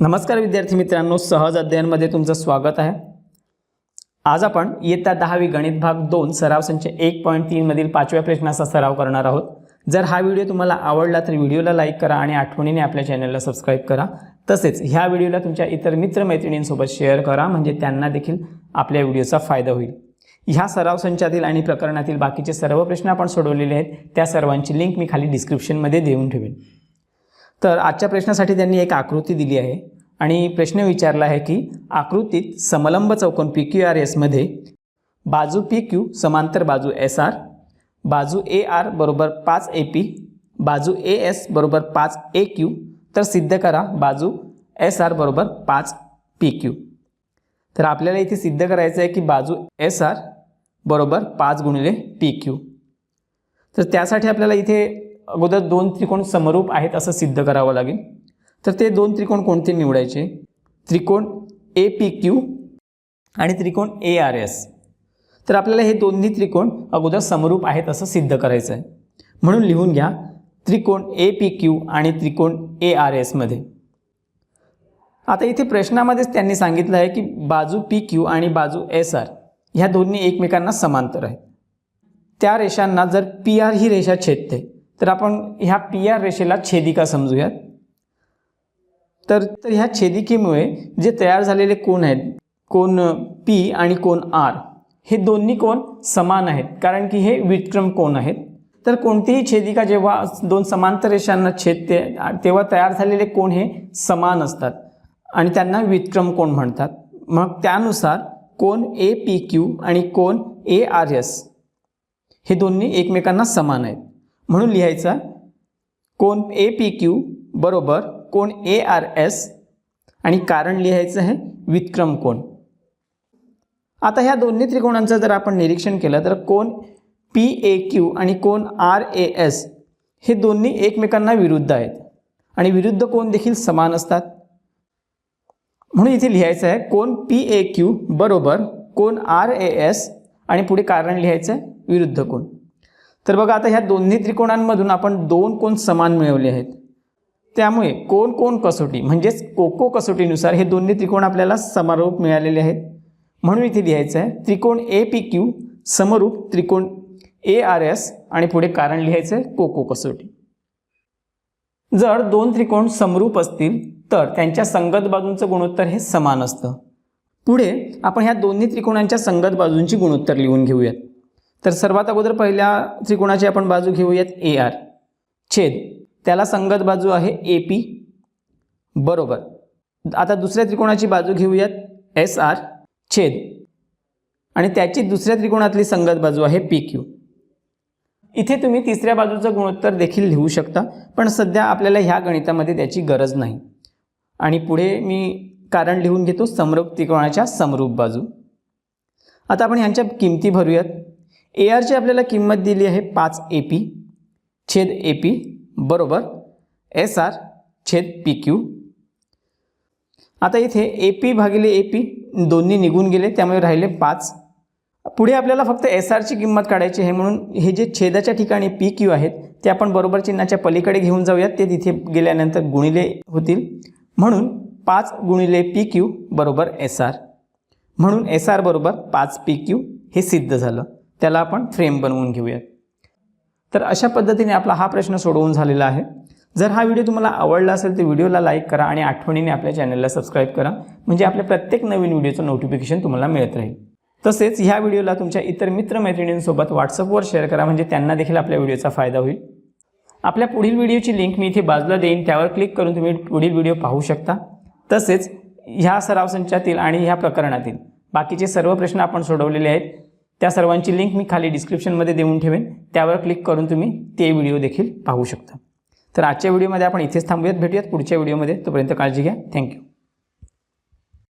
नमस्कार विद्यार्थी मित्रांनो सहज अध्ययनमध्ये तुमचं स्वागत आहे. आज आपण इयत्ता दहावी गणित भाग दोन सराव संच एक पॉईंट तीनमधील पाचव्या प्रश्नाचा सराव करणार आहोत. जर हा व्हिडिओ तुम्हाला आवडला तर व्हिडिओला लाईक करा आणि आठवणीने आपल्या चॅनलला सबस्क्राईब करा. तसेच ह्या व्हिडिओला तुमच्या इतर मित्रमैत्रिणींसोबत शेअर करा म्हणजे त्यांना देखील आपल्या व्हिडिओचा फायदा होईल. ह्या सराव संचातील आणि प्रकरणातील बाकीचे सर्व प्रश्न आपण सोडवलेले आहेत. त्या सर्वांची लिंक मी खाली डिस्क्रिप्शनमध्ये देऊन ठेवेन. तर आजच्या प्रश्नासाठी त्यांनी एक आकृती दिली आहे. आणि प्रश्न विचारला आहे की आकृतीत समलंब चौकोन पी क्यू आर एसमध्ये बाजू पी क्यू समांतर बाजू एस आर बाजू ए आर बरोबर पाच ए पी बाजू ए एस बरोबर पाच ए क्यू तर सिद्ध करा बाजू एस आर बरोबर पाच पी क्यू तर आपल्याला इथे सिद्ध करायचं आहे की बाजू एस आर बरोबर पाच गुणिले पी क्यू तर त्यासाठी आपल्याला इथे अगोदर दोन त्रिकोण समरूप आहेत असं सिद्ध करावं लागेल. तर ते दोन त्रिकोण कोणते निवडायचे? त्रिकोण ए पी क्यू आणि त्रिकोण ए आर एस तर आपल्याला हे दोन्ही त्रिकोण अगोदर समरूप आहेत असं सिद्ध करायचं आहे म्हणून लिहून घ्या त्रिकोण ए पी क्यू आणि त्रिकोण ए आर एसमध्ये आता इथे प्रश्नामध्येच त्यांनी सांगितलं आहे की बाजू पी क्यू आणि बाजू एस आर ह्या दोन्ही एकमेकांना समांतर आहेत. त्या रेषांना जर पी आर ही रेषा छेदते तर आपण ह्या पी आर रेषेला छेदिका समजूयात. तर तर ह्या छेदिकेमुळे जे तयार झालेले कोण आहेत कोण पी आणि कोण आर हे दोन्ही कोण समान आहेत कारण की हे विक्रम कोण आहेत. तर कोणतीही छेदिका जेव्हा दोन समांतर रेषांना छेदते तेव्हा तयार झालेले कोण हे समान असतात आणि त्यांना विक्रम कोण म्हणतात. मग त्यानुसार कोण ए पी क्यू आणि कोण ए आर एस हे दोन्ही एकमेकांना समान आहेत. म्हणून लिहायचा कोण ए पी क्यू बरोबर कोण ए आर एस आणि कारण लिहायचं आहे विक्रम कोण आता ह्या दोन्ही त्रिकोणांचं जर आपण निरीक्षण केलं तर कोण पी ए क्यू आणि कोण आर ए एस हे दोन्ही एकमेकांना विरुद्ध आहेत. आणि विरुद्ध कोण देखील समान असतात. म्हणून इथे लिहायचं आहे कोण पी ए क्यू बरोबर कोण आर ए एस आणि पुढे कारण लिहायचं आहे विरुद्ध कोण तर बघा आता ह्या दोन्ही त्रिकोणांमधून आपण दोन कोण समान मिळवले आहेत? त्यामुळे कोण कोण कसोटी म्हणजेच कोको कसोटीनुसार हे दोन्ही त्रिकोण आपल्याला समारोप मिळालेले आहेत. म्हणून इथे लिहायचं आहे त्रिकोण ए पी क्यू समरूप त्रिकोण ए आर एस आणि पुढे कारण लिहायचं आहे कोको कसोटी. जर दोन त्रिकोण समरूप असतील तर त्यांच्या संगत बाजूंचं गुणोत्तर हे समान असतं. पुढे आपण ह्या दोन्ही त्रिकोणांच्या संगत बाजूंची गुणोत्तर लिहून घेऊयात. तर सर्वात अगोदर पहिल्या त्रिकोणाची आपण बाजू घेऊयात ए आर छेद. त्याला संगत बाजू आहे ए पी बरोबर. आता दुसऱ्या त्रिकोणाची बाजू घेऊयात एस आर छेद. आणि त्याची दुसऱ्या त्रिकोणातली संगत बाजू आहे पी क्यू इथे तुम्ही तिसऱ्या बाजूचं गुणोत्तर देखील लिहू शकता पण सध्या आपल्याला ह्या गणितामध्ये त्याची गरज नाही. आणि पुढे मी कारण लिहून घेतो समरूप त्रिकोणाच्या समरूप बाजू. आता आपण ह्यांच्या किमती भरूयात. ए आरची आपल्याला किंमत दिली आहे पाच ए पी छेद ए पी बरोबर एस आर छेद पी क्यू आता इथे ए पी भागिले ए पी दोन्ही निघून गेले त्यामुळे राहिले पाच. पुढे आपल्याला फक्त एस आरची किंमत काढायची आहे म्हणून हे जे छेदाच्या ठिकाणी पी क्यू आहेत ते आपण बरोबर चिन्हाच्या पलीकडे घेऊन जाऊयात ते तिथे गेल्यानंतर गुणिले होतील. म्हणून पाच गुणिले पी क्यू बरोबर एस आर म्हणून एस आर बरोबर पाच पी क्यू हे सिद्ध झालं. त्याला आपण फ्रेम बनवून घेऊयात. तर अशा पद्धतीने आपला हा प्रश्न सोडवून झालेला आहे. जर हा व्हिडिओ तुम्हाला आवडला असेल तर व्हिडिओला लाईक करा आणि आठवणीने आपल्या चॅनलला सबस्क्राईब करा. म्हणजे आपल्या प्रत्येक नवीन व्हिडिओचं नोटिफिकेशन तुम्हाला मिळत राहील. तसेच ह्या व्हिडिओला तुमच्या इतर मित्रमैत्रिणींसोबत व्हॉट्सअपवर शेअर करा. म्हणजे त्यांना देखील आपल्या व्हिडिओचा फायदा होईल. आपल्या पुढील व्हिडिओची लिंक मी इथे बाजूला देईन. त्यावर क्लिक करून तुम्ही पुढील व्हिडिओ पाहू शकता. तसेच ह्या सराव संचातील आणि ह्या प्रकरणातील बाकीचे सर्व प्रश्न आपण सोडवलेले आहेत. त्या सर्वांची लिंक मी खाली डिस्क्रिप्शनमध्ये देऊन ठेवेन. त्यावर क्लिक करून तुम्ही ते व्हिडिओ देखील पाहू शकता. तर आजच्या व्हिडिओमध्ये आपण इथेच थांबूयात. भेटूयात पुढच्या व्हिडिओमध्ये तोपर्यंत काळजी घ्या. थँक्यू